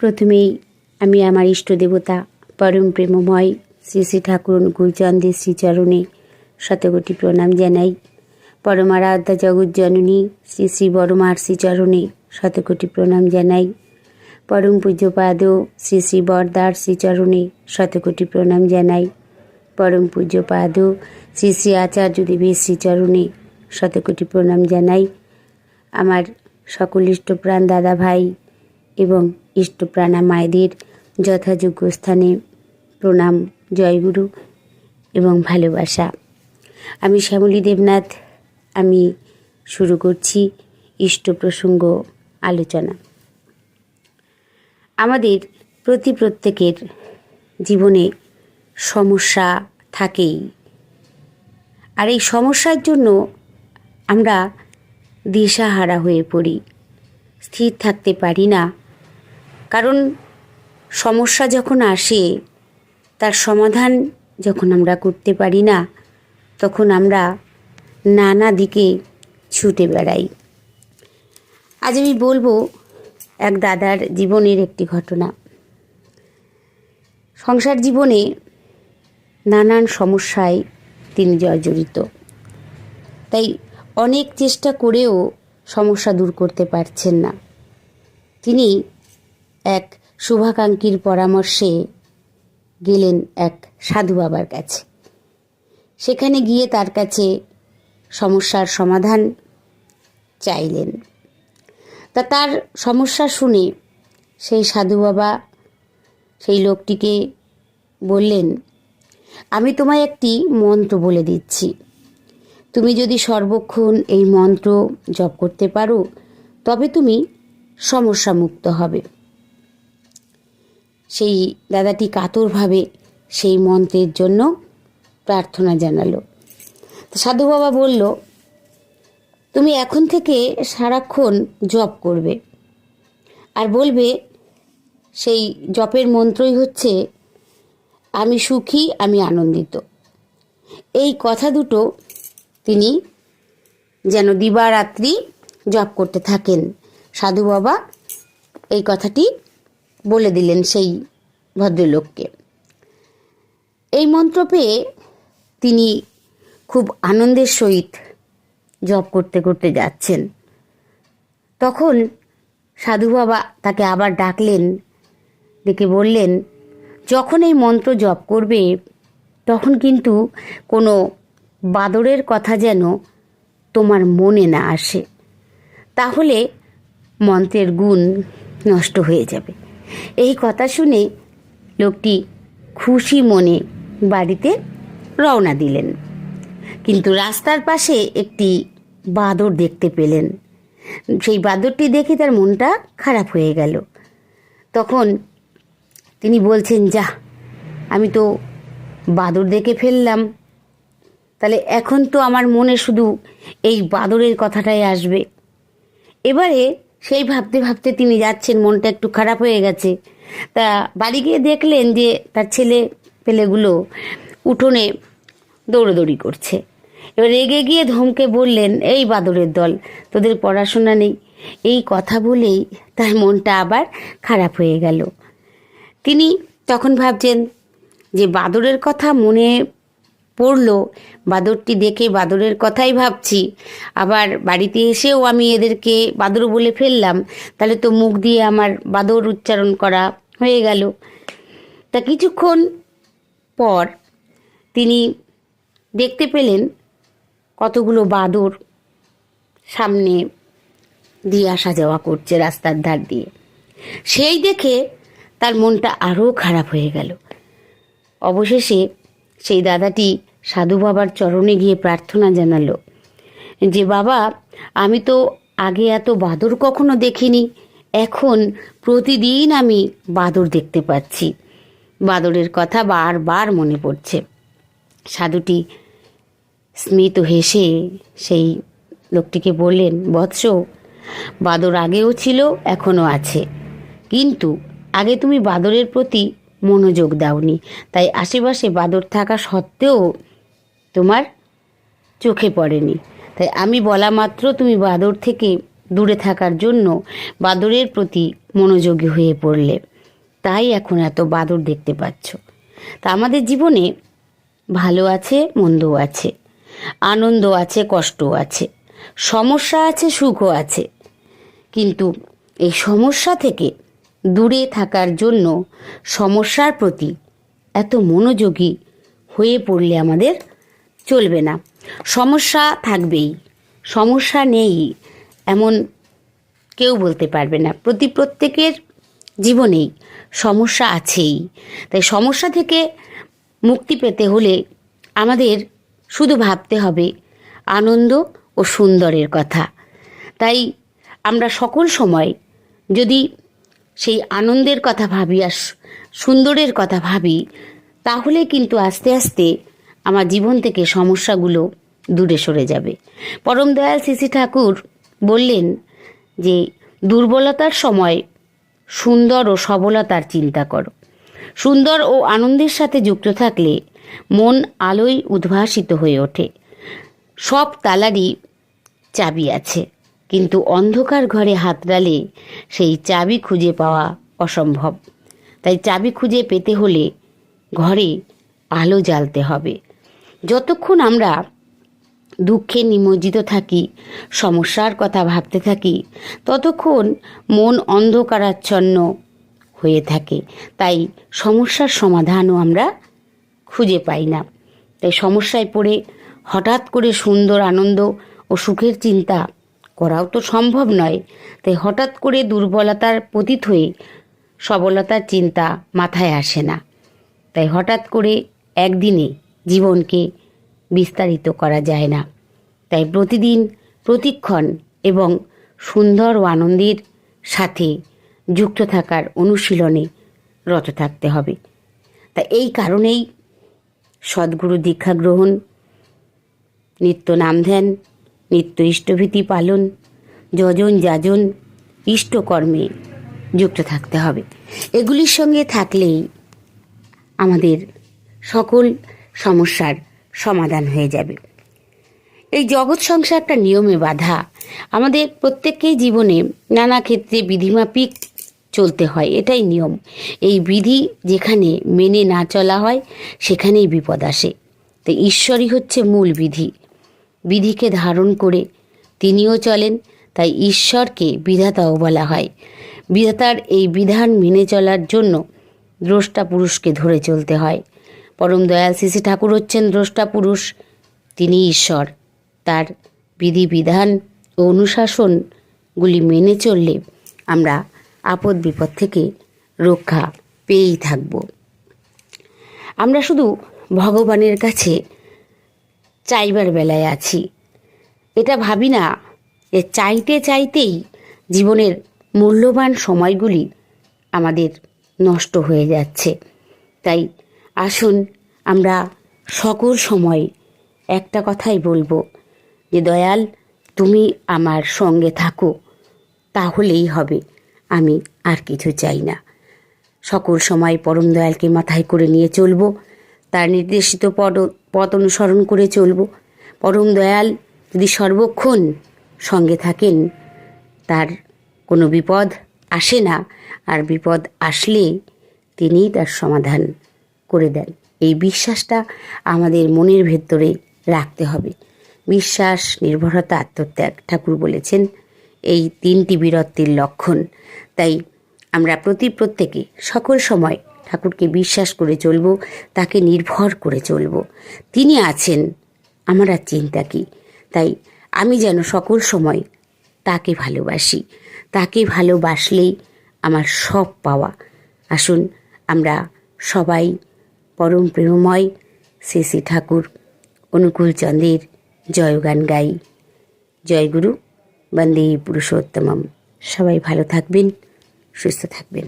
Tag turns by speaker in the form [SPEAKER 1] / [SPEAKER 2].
[SPEAKER 1] প্রথমেই আমি আমার ইষ্ট দেবতা পরম প্রেমময় শ্রী শ্রী ঠাকুর অনুকূলচন্দ্রের শ্রীচরণে শতকোটি প্রণাম জানাই। পরমারাধ্যা জগৎজননী শ্রী শ্রী বড়মার শ্রীচরণে শতকোটি প্রণাম জানাই। পরম পূজ্যপাদ শ্রী শ্রী বরদার শ্রীচরণে শতকোটি প্রণাম জানাই। পরম পূজ্যপাদ শ্রী শ্রী আচার্য দেবের শ্রীচরণে শতকোটি প্রণাম জানাই। আমার সকল ইষ্টপ্রাণ দাদা ভাই এবং ইষ্টপ্রাণা মায়েদের যথাযোগ্য স্থানে প্রণাম, জয়গুরু এবং ভালোবাসা। আমি শ্যামলী দেবনাথ, আমি শুরু করছি ইষ্ট প্রসঙ্গ আলোচনা। আমাদের প্রতি প্রত্যেকের জীবনে সমস্যা থাকেই। আর এই সমস্যার জন্য আমরা দিশাহারা হয়ে পড়ি। স্থির থাকতে পারি না। কারণ সমস্যা যখন আসে, তার সমাধান যখন আমরা করতে পারি না, তখন আমরা নানা দিকে ছুটে বেড়াই। আজ আমি বলব এক দাদার জীবনের একটি ঘটনা। সংসার জীবনে নানান সমস্যায় তিনি জর্জরিত। তাই অনেক চেষ্টা করেও সমস্যা দূর করতে পারছেন না। তিনি এক শুভাকাঙ্ক্ষীর পরামর্শে গেলেন এক সাধু বাবার কাছে। সেখানে গিয়ে তার কাছে সমস্যার সমাধান চাইলেন। তা তার সমস্যা শুনে সেই সাধু বাবা সেই লোকটিকে বললেন, আমি তোমায় একটি মন্ত্র বলে দিচ্ছি। তুমি যদি সর্বক্ষণ এই মন্ত্র জপ করতে পারো, তবে তুমি সমস্যা মুক্ত হবে। সেই দাদাটি কাতরভাবে সেই মন্ত্রের জন্য প্রার্থনা জানালো। তো সাধু বাবা বলল, তুমি এখন থেকে সারাক্ষণ জপ করবে। আর বলবে, সেই জপের মন্ত্রই হচ্ছে, আমি সুখী, আমি আনন্দিত। এই কথা দুটো তিনি যেন দিবারাত্রি জপ করতে থাকেন। সাধু বাবা, এই কথাটি বলে দিলেন সেই ভদ্রলোককে। এই মন্ত্র পেয়ে তিনি খুব আনন্দের সহিত জপ করতে করতে যাচ্ছেন। তখন সাধু বাবা তাকে আবার ডাকলেন, ডেকে বললেন, যখন এই মন্ত্র জপ করবে, তখন কিন্তু কোনো বাদরের কথা যেন তোমার মনে না আসে। তাহলে মন্ত্রের গুণ নষ্ট হয়ে যাবে। এই কথা শুনে লোকটি খুশি মনে বাড়িতে রওনা দিলেন। কিন্তু রাস্তার পাশে একটি বাদর দেখতে পেলেন। সেই বাদরটি দেখে তার মনটা খারাপ হয়ে গেল। তখন তিনি বলছেন, যা, আমি তো বাদর দেখে ফেললাম। তাহলে এখন তো আমার মনে শুধু এই বাদরের কথাটাই আসবে। এবারে সেই ভাবতে ভাবতে তিনি যাচ্ছেন, মনটা একটু খারাপ হয়ে গেছে। তা বাড়ি গিয়ে দেখলেন যে তার ছেলে পেলেগুলো উঠোনে দৌড়োদৌড়ি করছে। এবার রেগে গিয়ে ধমকে বললেন, এই বাদরের দল, তোদের পড়াশোনা নেই। এই কথা বলেই তার মনটা আবার খারাপ হয়ে গেল। তিনি তখন ভাবছেন যে বাদরের কথা মনে পড়ল। বাদরটি দেখে বাদরের কথাই ভাবছি। আবার বাড়িতে এসেও আমি এদেরকে বাদর বলে ফেললাম। তাহলে তো মুখ দিয়ে আমার বাদর উচ্চারণ করা হয়ে গেল। তা কিছুক্ষণ পর তিনি দেখতে পেলেন কতগুলো বাদর সামনে দিয়ে আসা যাওয়া করছে রাস্তার ধার দিয়ে। সেই দেখে তার মনটা আরও খারাপ হয়ে গেল। অবশেষে সেই দাদাটি সাধু বাবার চরণে গিয়ে প্রার্থনা জানালো, যে বাবা, আমি তো আগে এত বাদর কখনো দেখিনি, এখন প্রতিদিন আমি বাদর দেখতে পাচ্ছি। বাদরের কথা বারবার মনে পড়ছে। সাধুটি স্মিত হেসে সেই লোকটিকে বললেন, বৎস, বাদর আগেও ছিল, এখনও আছে। কিন্তু আগে তুমি বাদরের প্রতি মনোযোগ দাওনি, তাই আশেপাশে বাদর থাকা সত্ত্বেও তোমার চোখে পড়েনি। তাই আমি বলা মাত্র তুমি বাদর থেকে দূরে থাকার জন্য বাদরের প্রতি মনোযোগী হয়ে পড়লে। তাই এখন এত বাদর দেখতে পাচ্ছ। তা আমাদের জীবনে ভালো আছে, মন্দও আছে, আনন্দ আছে, কষ্টও আছে, সমস্যা আছে, সুখও আছে। কিন্তু এই সমস্যা থেকে দূরে থাকার জন্য সমস্যার প্রতি এত মনোযোগী হয়ে পড়লে আমাদের চলবে না। সমস্যা থাকবেই। সমস্যা নেই, এমন কেউ বলতে পারবে না। প্রতি প্রত্যেকের জীবনেই সমস্যা আছেই। তাই সমস্যা থেকে মুক্তি পেতে হলে আমাদের শুধু ভাবতে হবে আনন্দ ও সুন্দরের কথা। তাই আমরা সকল সময় যদি সেই আনন্দের কথা ভাবি আর সুন্দরের কথা ভাবি, তাহলে কিন্তু আস্তে আস্তে আমার জীবন থেকে সমস্যাগুলো দূরে সরে যাবে। পরম দয়াল শ্রী ঠাকুর বললেন যে, দুর্বলতার সময় সুন্দর ও সবলতার চিন্তা করো। সুন্দর ও আনন্দের সাথে যুক্ত থাকলে মন আলোয় উদ্ভাসিত হয়ে ওঠে। সব তালারই চাবি আছে, কিন্তু অন্ধকার ঘরে হাতড়ালে সেই চাবি খুঁজে পাওয়া অসম্ভব। তাই চাবি খুঁজে পেতে হলে ঘরে আলো জ্বালতে হবে। যতক্ষণ আমরা দুঃখে নিমজ্জিত থাকি, সমস্যার কথা ভাবতে থাকি, ততক্ষণ মন অন্ধকারাচ্ছন্ন হয়ে থাকে। তাই সমস্যার সমাধানও আমরা খুঁজে পাই না। তাই সমস্যায় পড়ে হঠাৎ করে সুন্দর আনন্দ ও সুখের চিন্তা করাও তো সম্ভব নয়। তাই হঠাৎ করে দুর্বলতার পতিত হয়ে সবলতার চিন্তা মাথায় আসে না। তাই হঠাৎ করে একদিনে জীবনকে বিস্তারিত করা যায় না। তাই প্রতিদিন প্রতিক্ষণ এবং সুন্দর ও আনন্দের সাথে যুক্ত থাকার অনুশীলনে রত থাকতে হবে। তা এই কারণেই সদ্গুরু দীক্ষা গ্রহণ, নিত্য নাম ধ্যান, নিত্য ইষ্টভীতি পালন, যজন যাজন, ইষ্টকর্মে যুক্ত থাকতে হবে। এগুলির সঙ্গে থাকলেই আমাদের সকল সমস্যার সমাধান হয়ে যাবে। এই জগৎ সংসারটা নিয়মে বাধা। আমাদের প্রত্যেককেই জীবনে নানা ক্ষেত্রে বিধিমাপিক চলতে হয়, এটাই নিয়ম। এই বিধি যেখানে মেনে না চলা হয়, সেখানেই বিপদ আসে। তো ঈশ্বরই হচ্ছে মূল বিধি। বিধিকে ধারণ করে তিনিও চলেন, তাই ঈশ্বরকে বিধাতাও বলা হয়। বিধাতার এই বিধান মেনে চলার জন্য দ্রষ্টা পুরুষকে ধরে চলতে হয়। পরম দয়াল শ্রী ঠাকুর হচ্ছেন দ্রষ্টা পুরুষ। তিনি ঈশ্বর। তার বিধি বিধান ও অনুশাসনগুলি মেনে চললে আমরা আপদ বিপদ থেকে রক্ষা পেয়েই থাকব। আমরা শুধু ভগবানের কাছে চাইবার বেলায় আছি। এটা ভাবি না যে চাইতে চাইতেই জীবনের মূল্যবান সময়গুলি আমাদের নষ্ট হয়ে যাচ্ছে। তাই আসুন, আমরা সকল সময় একটা কথাই বলব যে, দয়াল, তুমি আমার সঙ্গে থাকো, তাহলেই হবে, আমি আর কিছু চাই না। সকল সময় পরম দয়ালকে মাথায় করে নিয়ে চলবো, তার নির্দেশিত পদ, পথ অনুসরণ করে চলবো। পরম দয়াল, যদি সর্বক্ষণ সঙ্গে থাকেন, তার কোনো বিপদ আসে না, আর বিপদ আসলে তিনিই তার সমাধান। করে দেন এই বিশ্বাসটা আমাদের মনের ভেতরে রাখতে হবে। বিশ্বাস, নির্ভরতা, আত্মত্যাগ ঠাকুর বলেছেন, এই তিনটি বীরত্বের লক্ষণ। তাই আমরা প্রতি প্রত্যেকে সকল সময় ঠাকুরকে বিশ্বাস করে চলব, তাকে নির্ভর করে চলব। তিনি আছেন, আমার আর চিন্তা কি? তাই আমি যেন সকল সময় তাকে ভালোবাসি। তাকে ভালোবাসলেই আমার সব পাওয়া। আসুন, আমরা সবাই পরম প্রেমময় শ্রী শ্রী ঠাকুর অনুকূল চন্দ্রের জয়গান গাই। জয়গুরু বন্দে পুরুষোত্তম সবাই ভালো থাকবেন, সুস্থ থাকবেন।